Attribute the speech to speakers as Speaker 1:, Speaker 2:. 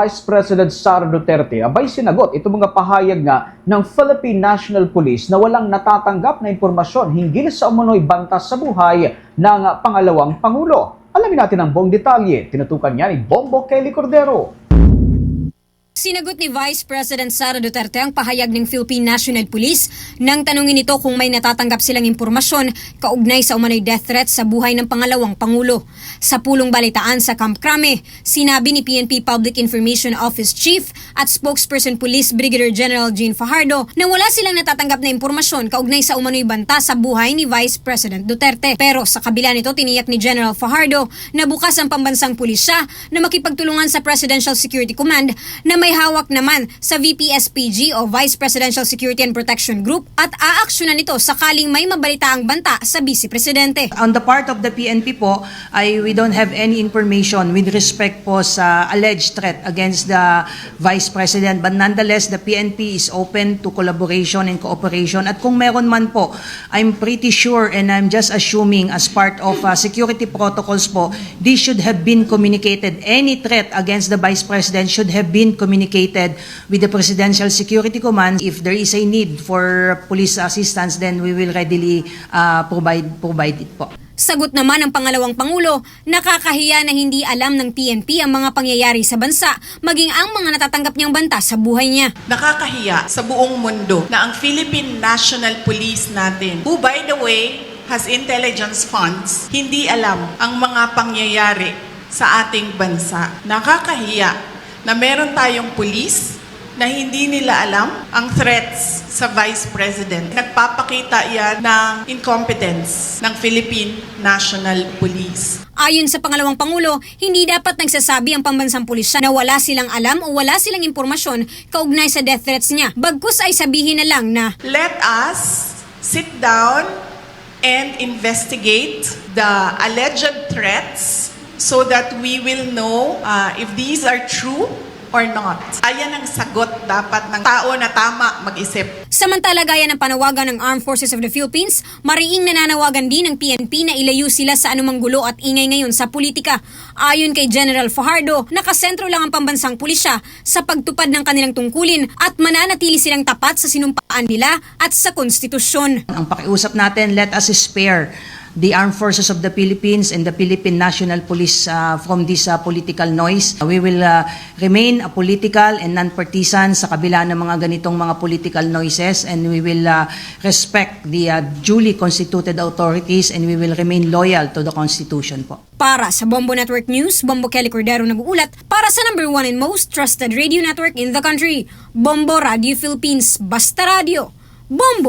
Speaker 1: Vice President Sara Duterte abay sinagot itong mga pahayag nga ng Philippine National Police na walang natatanggap na impormasyon hinggil sa umunoy banta sa buhay ng pangalawang Pangulo. Alamin natin ang buong detalye. Tinutukan niya ni Bombo Kelly Cordero.
Speaker 2: Sinagot ni Vice President Sara Duterte ang pahayag ng Philippine National Police nang tanungin ito kung may natatanggap silang impormasyon kaugnay sa umano'y death threat sa buhay ng pangalawang Pangulo. Sa pulong balitaan sa Camp Crame, sinabi ni PNP Public Information Office Chief at Spokesperson Police Brigadier General Jean Fajardo na wala silang natatanggap na impormasyon kaugnay sa umano'y banta sa buhay ni Vice President Duterte. Pero sa kabila nito, tiniyak ni General Fajardo na bukas ang pambansang pulisya na makipagtulungan sa Presidential Security Command na may hawak naman sa VPSPG o Vice Presidential Security and Protection Group at aaksyonan ito sakaling may mabalitaang banta sa Vice Presidente.
Speaker 3: On the part of the PNP po, ay we don't have any information with respect po sa alleged threat against the Vice President. But nonetheless, the PNP is open to collaboration and cooperation. At kung meron man po, I'm pretty sure and I'm just assuming as part of uh, security protocols po, this should have been communicated. Any threat against the Vice President should have been communicated with the Presidential Security Command. If there is a need for police assistance, then we will readily uh, provide, provide it po.
Speaker 2: Sagot naman ng pangalawang Pangulo, nakakahiya na hindi alam ng PNP ang mga pangyayari sa bansa, maging ang mga natatanggap niyang banta sa buhay niya.
Speaker 4: nakakahiya sa buong mundo na ang Philippine National Police natin, who by the way has intelligence funds, hindi alam ang mga pangyayari sa ating bansa. Nakakahiya na meron tayong police na hindi nila alam ang threats sa Vice President. Nagpapakita yan ng incompetence ng Philippine National Police.
Speaker 2: Ayon sa pangalawang Pangulo, hindi dapat nagsasabi ang pambansang pulisya na wala silang alam o wala silang impormasyon kaugnay sa death threats niya. Bagkus ay sabihin na lang na
Speaker 4: let us sit down and investigate the alleged threats so that we will know uh, if these are true or not. Ayan ang sagot dapat ng tao na tama mag-isip.
Speaker 2: Samantala gaya ng panawagan ng Armed Forces of the Philippines, mariing nananawagan din ng PNP na ilayo sila sa anumang gulo at ingay ngayon sa politika. Ayon kay General Fajardo, nakasentro lang ang pambansang pulisya sa pagtupad ng kanilang tungkulin at mananatili silang tapat sa sinumpaan nila at sa konstitusyon.
Speaker 3: Ang pakiusap natin, let us spare the armed forces of the Philippines and the Philippine National Police uh, from this uh, political noise. We will uh, remain apolitical and non-partisan sa kabila ng mga ganitong mga political noises and we will uh, respect the uh, duly constituted authorities and we will remain loyal to the Constitution po.
Speaker 2: Para sa Bombo Network News, Bombo Kelly Cordero nag-uulat para sa number one and most trusted radio network in the country, Bombo Radio Philippines. Basta Radio. Bombo!